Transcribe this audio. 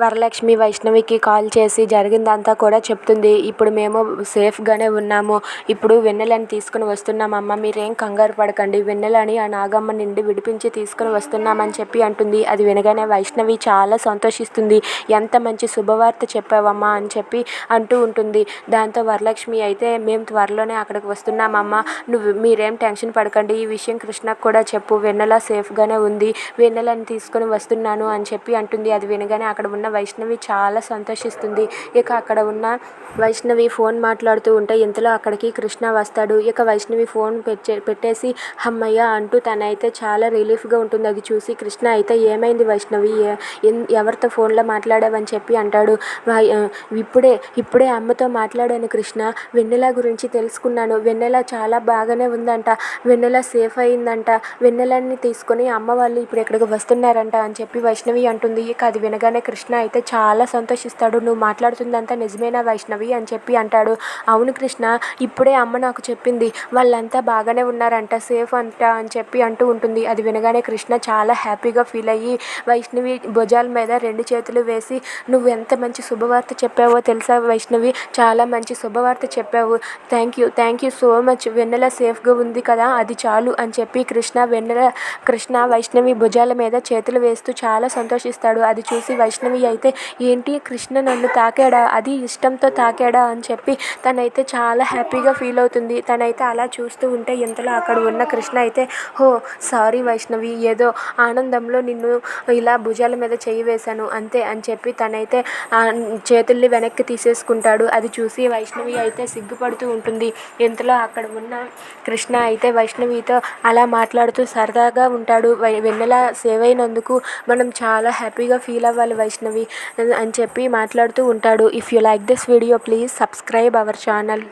Varalakshmi వైష్ణవికి call చేసి జరిగిందంతా కూడా చెప్తుంది. ఇప్పుడు మేము సేఫ్గానే ఉన్నాము. ఇప్పుడు వెన్నెలని తీసుకుని వస్తున్నామమ్మ మీరేం కంగారు పడకండి. వెన్నెలని ఆ నాగమ్మ నుండి విడిపించి తీసుకుని వస్తున్నామని చెప్పి అంటుంది. అది వినగానే వైష్ణవి చాలా సంతోషిస్తుంది. ఎంత మంచి శుభవార్త చెప్పావమ్మా అని చెప్పి అంటూ ఉంటుంది. దాంతో వరలక్ష్మి అయితే మేము త్వరలోనే అక్కడికి వస్తున్నామమ్మ నువ్వు మీరేం టెన్షన్ పడకండి. ఈ విషయం కృష్ణకు కూడా చెప్పు. వెన్నెల సేఫ్గానే ఉంది. వెన్నెలని తీసుకుని వస్తున్నాను అని చెప్పి అంటుంది. అది వినగానే అక్కడ ఉన్న వైష్ణవి చాలా సంతోషిస్తుంది. ఇక అక్కడ ఉన్న వైష్ణవి ఫోన్ మాట్లాడుతూ ఉంటే ఇంతలో అక్కడికి కృష్ణ వస్తాడు. ఇక వైష్ణవి ఫోన్ పెట్టే పెట్టేసి అమ్మయ్య అంటూ తనైతే చాలా రిలీఫ్గా ఉంటుంది. అది చూసి కృష్ణ అయితే ఏమైంది వైష్ణవి? ఎన్- ఎవరితో ఫోన్లో మాట్లాడావని చెప్పి అంటాడు. ఇప్పుడే ఇప్పుడే అమ్మతో మాట్లాడాను కృష్ణ. వెన్నెల గురించి తెలుసుకున్నాను. వెన్నెల చాలా బాగానే ఉందంట. వెన్నెల సేఫ్ అయిందంట. వెన్నెలని తీసుకొని అమ్మ వాళ్ళు ఇప్పుడు ఇక్కడికి వస్తున్నారంట అని చెప్పి వైష్ణవి అంటుంది. ఇక అది వినగానే కృష్ణ అయితే చాలా సంతోషిస్తాడు. నువ్వు మాట్లాడుతుందంతా నిజమేనా వైష్ణవి? అని చెప్పి అంటాడు. అవును కృష్ణ ఇప్పుడే అమ్మ నాకు చెప్పింది. వాళ్ళంతా బాగానే ఉన్నారంట సేఫ్ అంట అని చెప్పి అంటూ ఉంటుంది. అది వినగానే కృష్ణ చాలా హ్యాపీగా ఫీల్ అయ్యి వైష్ణవి భుజాల మీద రెండు చేతులు వేసి నువ్వు ఎంత మంచి శుభవార్త చెప్పావో తెలుసా వైష్ణవి? చాలా మంచి శుభవార్త చెప్పావు. Thank you thank you so much. Vennela సేఫ్గా ఉంది కదా అది చాలు అని చెప్పి కృష్ణ వెన్నెల కృష్ణ వైష్ణవి భుజాల మీద చేతులు వేస్తూ చాలా సంతోషిస్తాడు. అది చూసి వైష్ణవి అయితే ఏంటి కృష్ణ నన్ను తాకాడా? అది ఇష్టంతో తాకాడా? అని చెప్పి తనైతే చాలా హ్యాపీగా ఫీల్ అవుతుంది. తనైతే అలా చూస్తూ ఉంటే ఇంతలో అక్కడ ఉన్న కృష్ణ అయితే హో సారీ వైష్ణవి ఏదో ఆనందంలో నిన్ను ఇలా భుజాల మీద చెయ్యి వేశాను అంతే అని చెప్పి తనైతే చేతుల్ని వెనక్కి తీసేసుకుంటాడు. అది చూసి వైష్ణవి అయితే సిగ్గుపడుతూ ఉంటుంది. ఇంతలో అక్కడ ఉన్న కృష్ణ అయితే వైష్ణవితో అలా మాట్లాడుతూ సరదాగా ఉంటాడు. వై- వెన్నెల సేవ్ అయినందుకు మనం చాలా హ్యాపీగా ఫీల్ అవ్వాలి వైష్ణవి. అని చెప్పి మాట్లాడుతూ ఉంటాడు. If you like this video please subscribe our channel